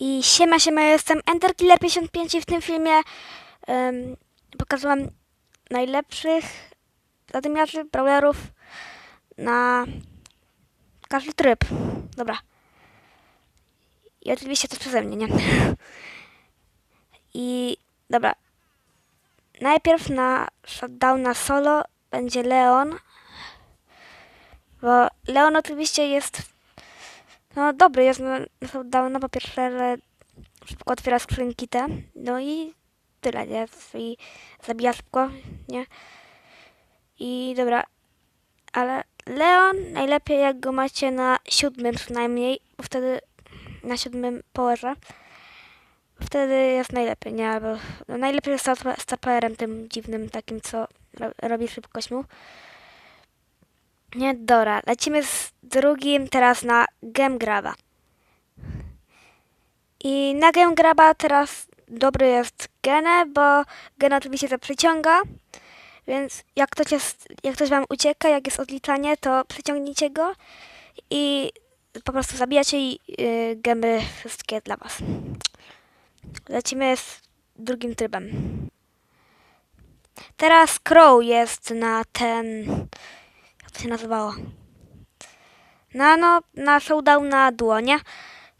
I siema, siema, ja jestem EnderKiller55 i w tym filmie um, pokazałam najlepszych zadymiarzy, brawlerów na każdy tryb. Dobra. I oczywiście to przeze mnie, nie? I dobra. Najpierw na shutdowna solo będzie Leon. Bo Leon oczywiście jest no dobry jest na na pierwsze, że szybko otwiera skrzynki te. No i tyle, nie? I zabija szybko, nie? I dobra. Ale Leon najlepiej jak go macie na siódmym przynajmniej, bo wtedy na siódmym powerze. Wtedy jest najlepiej, nie? Albo no, najlepiej jest z starperem tym dziwnym takim, co ro robi szybkość mu. Nie, dobra. Lecimy z drugim teraz na Gemgraba. I na Gemgraba teraz dobry jest Gene, bo Gene oczywiście to przyciąga. Więc jak ktoś, jest, jak ktoś wam ucieka, jak jest odliczanie, to przyciągnijcie go i po prostu zabijacie i yy, gemy wszystkie dla was. Lecimy z drugim trybem. Teraz Crow jest na ten... Się nazywało? Na no, na showdown na dłonie.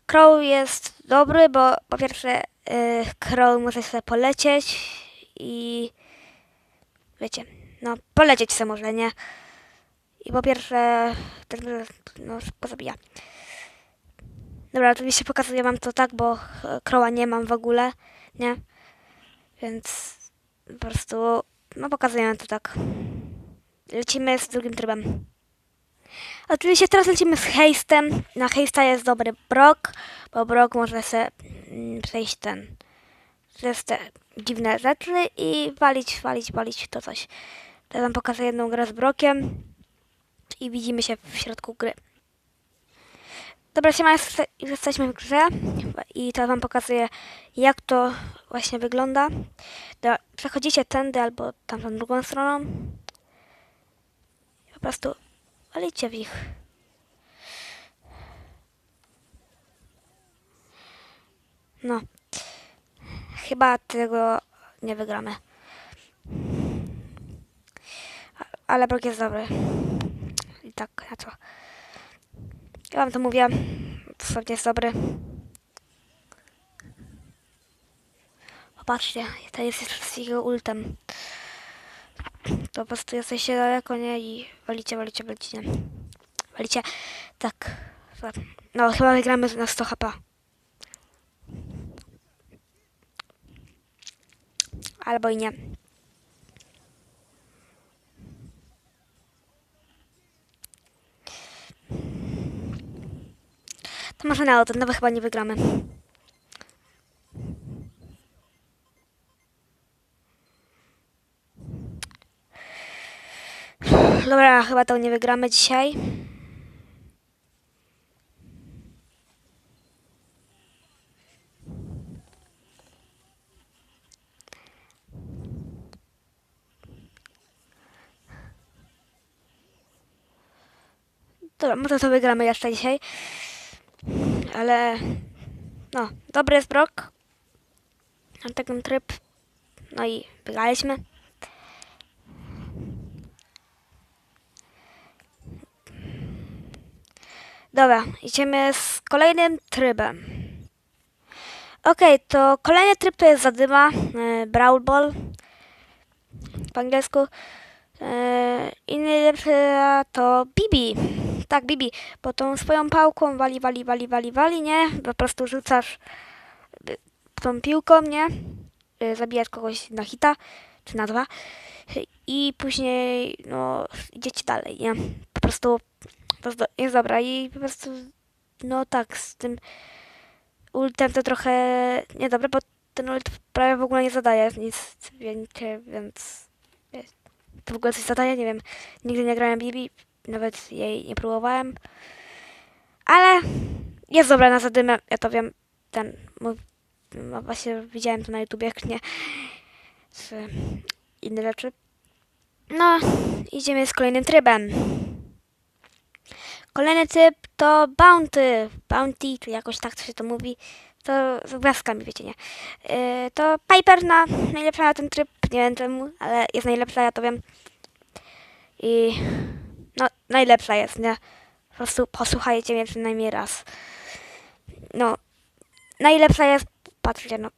Crow jest dobry, bo po pierwsze yy, Crow może sobie polecieć i wiecie, no polecieć sobie może, nie? I po pierwsze też no, szybko zabija. Dobra, oczywiście pokazuję wam to tak, bo Crowa nie mam w ogóle, nie? Więc po prostu, no pokazuję to tak. Lecimy z drugim trybem. Oczywiście teraz lecimy z hejstem. Na hejsta jest dobry Brock, bo Brock może sobie mm, przejść ten przez te dziwne rzeczy i walić, walić, walić to coś. Teraz wam pokażę jedną grę z Brockiem i widzimy się w środku gry. Dobra, siema, jeste- jesteśmy w grze i to wam pokazuję jak to właśnie wygląda. Przechodzicie tędy albo tamtą drugą stroną. Prostu walicie w ich. No. Chyba tego nie wygramy. Ale brok jest dobry. I tak, na co? Ja wam to mówię. Dosłownie jest dobry. Popatrzcie, to jest jeszcze z jego ultem. To po prostu jesteście daleko, nie? I walicie, walicie, walicie? Walicie. Tak. No, chyba wygramy na 100 HP. Albo i nie. To może na no bo chyba nie wygramy. Dobra, chyba to nie wygramy dzisiaj. Dobra, może to wygramy jeszcze dzisiaj. Ale no, dobry jest Brock. Mam taki tryb. No i wygraliśmy. Dobra, idziemy z kolejnym trybem. Okej, to kolejny tryb to jest zadyma, e, Brawl Ball po angielsku. E, I najlepsza to Bibi. Tak, Bibi, bo tą swoją pałką wali, wali, wali, wali, wali, nie? Po prostu rzucasz y, tą piłką, nie? Y, Zabijasz kogoś na hita, czy na dwa. I później, no, idziecie dalej, nie? Po prostu, prostu jest dobra i po prostu, no tak, z tym ultem to trochę niedobre, bo ten ult prawie w ogóle nie zadaje nic więcej, więc wiecie, to w ogóle coś zadaje, nie wiem. Nigdy nie grałem Bibi, nawet jej nie próbowałem. Ale jest dobra na zadymę, ja to wiem. Ten mój, no właśnie widziałem to na YouTubie, jak nie czy inne rzeczy. No, idziemy z kolejnym trybem. Kolejny typ to Bounty. Bounty, czy jakoś tak to się to mówi. To z gwiazdkami, wiecie, nie? Yy, to Piper na najlepsza na ten tryb. Nie wiem czemu, ale jest najlepsza, ja to wiem. I no, najlepsza jest, nie? Po prostu posłuchajcie mnie przynajmniej raz. No, najlepsza jest, patrzcie, no,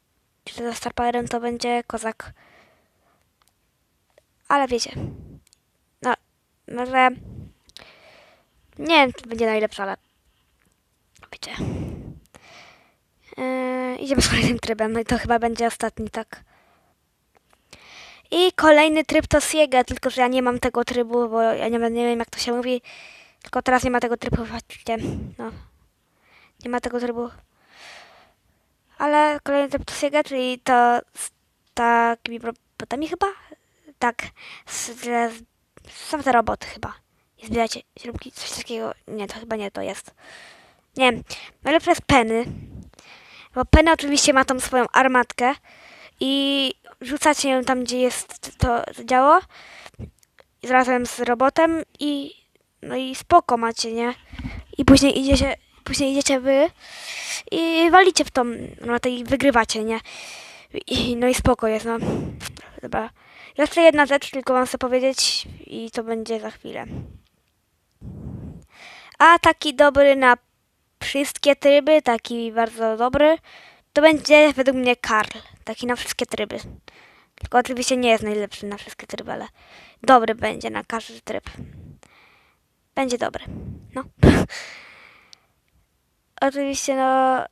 czy ze Star Powerem to będzie kozak. Ale wiecie, no, może, nie wiem, czy będzie najlepsza, ale wiecie. Yy, idziemy z kolejnym trybem, no i to chyba będzie ostatni, tak. I kolejny tryb to Siega, tylko że ja nie mam tego trybu, bo ja nie, nie wiem jak to się mówi. Tylko teraz nie ma tego trybu, patrzcie, no. Nie ma tego trybu. Ale kolejny tryb to Siega, czyli to z takimi robotami chyba? Tak, z, z, są te roboty chyba. I zbieracie śrubki, coś takiego. Nie, to chyba nie to jest. Nie wiem, najlepsze jest Penny. Bo Penny oczywiście ma tą swoją armatkę i rzucacie ją tam, gdzie jest to działo razem z robotem i no i spoko macie, nie? I później idziecie, później idziecie wy i walicie w tą, no to i wygrywacie, nie? I, no i spoko jest, no. Dobra. Jeszcze jedna rzecz, tylko mam chcę powiedzieć i to będzie za chwilę. A taki dobry na wszystkie tryby, taki bardzo dobry, to będzie według mnie Karl. Taki na wszystkie tryby. Tylko oczywiście nie jest najlepszy na wszystkie tryby, ale dobry będzie na każdy tryb. Będzie dobry. No. oczywiście, no.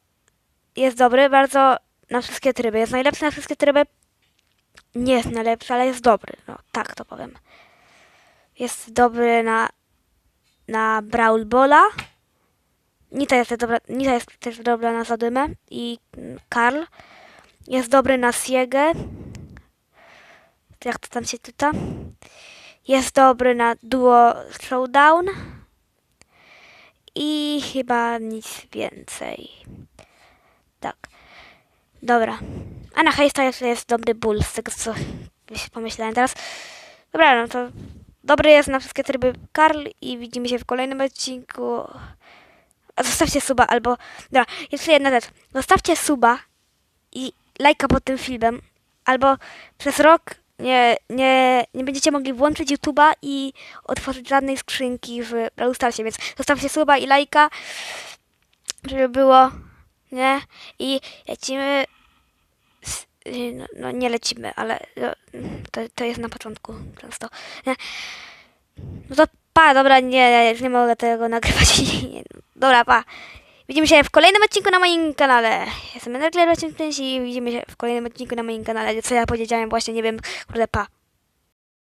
Jest dobry bardzo na wszystkie tryby. Jest najlepszy na wszystkie tryby. Nie jest najlepszy, ale jest dobry. No, tak to powiem. Jest dobry na, na Brawl Balla. Nita jest, dobra, Nita jest też dobra na Zadymę i Karl. Jest dobry na Siegę. Jak to tam się czyta? Jest dobry na Duo Showdown. I chyba nic więcej. Tak. Dobra. A na jeszcze jest dobry Bull, z tego co pomyślałem teraz. Dobra, no to dobry jest na wszystkie tryby Karl i widzimy się w kolejnym odcinku. Zostawcie suba albo... Dobra, jeszcze jedna rzecz. Zostawcie suba i lajka pod tym filmem, albo przez rok nie, nie, nie będziecie mogli włączyć YouTube'a i otworzyć żadnej skrzynki w Brawl więc zostawcie suba i lajka, żeby było, nie? I lecimy... z- No, no nie lecimy, ale no, to, to jest na początku często. Nie? No to pa, dobra, nie, już nie mogę tego nagrywać. Nie, Dobra, pa. Widzimy się w kolejnym odcinku na moim kanale. Jestem Energy i widzimy się w kolejnym odcinku na moim kanale. Co ja powiedziałem właśnie, nie wiem, kurde, pa.